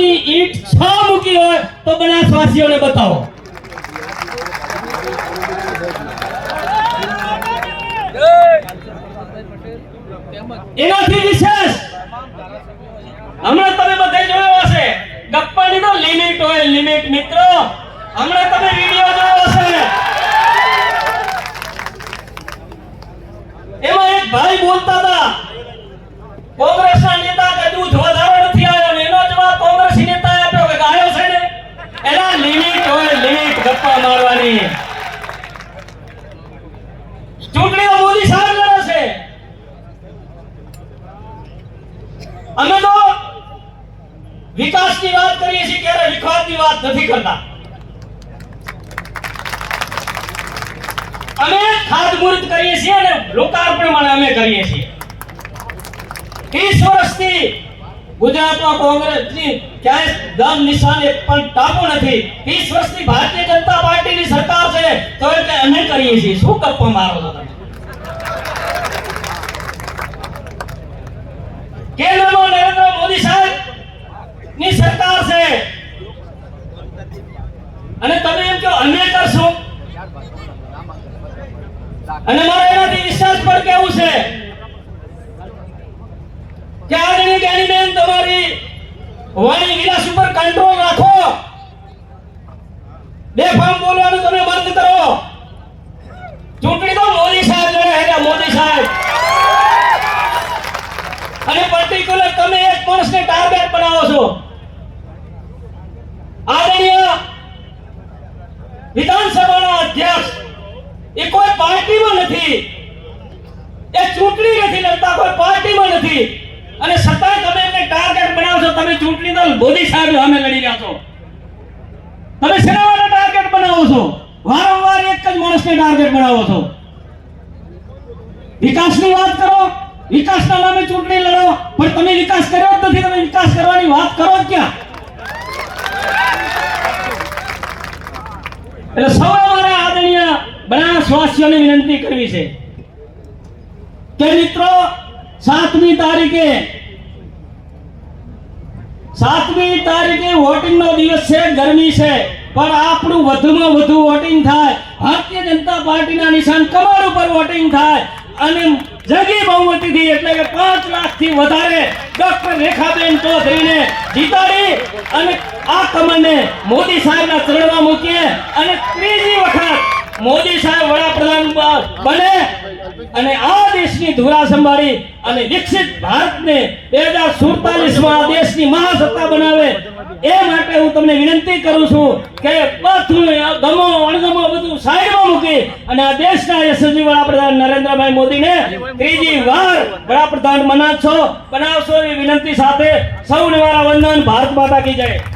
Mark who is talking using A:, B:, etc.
A: વિકાસની ઈટ છ મૂકી હોય તો બનાસવાસીઓને બતાવો. એનાથી વિશેષ, હમણાં તમે બધે જોયો હશે, ગપ્પાની તો લિમિટ હોય લિમિટ મિત્રો. હમણાં તમે વિડિયો જોયો હશે. એમાં એક ભાઈ બોલતા હતા કોંગ્રેસના નેતા કે દૂધ વધારો નથી આવ્યો ને એનો જવાબ કોંગ્રેસી નેતાએ આપ્યો કે આવ્યો છે ને એના લિમિટ હોય લિમિટ મારવાની ચૂંટણીઓ મોદી સાહેબ લડે છે. અમે તો વિકાસની વાત કરીએ છીએ ક્યારે વિકાસની વાત નથી કરતા. અમે ખાતમુહૂર્ત કરીએ છીએ અને લોકાર્પણ પણ અમે કરીએ છીએ. 30 વર્ષથી ગુજરાતમાં કોંગ્રેસની ક્યાંય દમ નિશાન એક પણ ટાપુ નથી. 30 વર્ષની ભારતીય જનતા પાર્ટીની સરકાર છે, તો એટલે અમે કરીએ છીએ. શું ગપ્પા મારો છો તમે? કેન્દ્રમાં નરેન્દ્ર મોદી સાહેબની સરકાર છે. અને તમે એમ કહો, અમે કરશું. અને મારે એનાથી વિશ્વાસ પણ કેવું છે? કે આદરણીય જ્ઞાનીબેન વાણી વિલાસ ઉપર કંટ્રોલ રાખો. બેફામ બોલવાનું તમે બંધ કરો. ચૂંટણી તો મોદી સાહેબ લડે છે મોદી સાહેબ. અને પર્ટિક્યુલર તમે એક માણસને ટાર્ગેટ બનાવો છો. આદરણીય વિધાનસભાના અધ્યક્ષ, એ કોઈ પાર્ટીમાં નથી એ ચૂંટણી નથી લડતા કોઈ પાર્ટીમાં નથી અને છતાંય તમે એમને ટાર્ગેટ બનાવો છો તમે ચૂંટણી તો મોદી સાહેબ સામે લડી રહ્યા છો. તમે શેના માટે ટાર્ગેટ બનાવો છો? વારંવાર એક જ માણસને ટાર્ગેટ બનાવો છો. વિકાસની વાત કરો, વિકાસના નામે ચૂંટણી લડો, પણ તમે વિકાસ કર્યો જ નથી, તમે વિકાસ કરવાની વાત કરો જ ક્યાં? એટલે સૌ મારા આદરણીય બનાસવાસીઓને વિનંતી કરવી છે કે મિત્રો, સાતમી તારીખે સાતમી તારીખે વોટિંગ નો દિવસ છે, ગરમી છે. પણ આપણું વધુમાં વધુ વોટિંગ થાય. ભારતીય જનતા પાર્ટીના નિશાન કમર ઉપર વોટિંગ થાય. અને જંગી બહુમતીથી એટલે કે પાંચ લાખથી વધારે ડોક્ટર રેખાબેન ચૌધરીને જીતાડી અને આ કમરને મોદી સાહેબના ચરણમાં મૂકીએ. અને ત્રીજી વખત મોદી સાહેબ વડાપ્રધાન બને. અને આ દેશની ધુરા સંભાળી અને વિકસિત ભારતને બે હજાર સુડતાલીસમાં આ દેશની મહાસત્તા બનાવે એ માટે હું તમને વિનંતી કરું છું કે બધું ગમો, અણગમો બધું સાઈડમાં મૂકી અને આ દેશના યશસ્વી વડાપ્રધાન નરેન્દ્રભાઈ મોદીને ત્રીજી વાર વડાપ્રધાન બનાવશો બનાવશો એ વિનંતી સાથે સૌને મારા વંદન, ભારત માતા કી જય.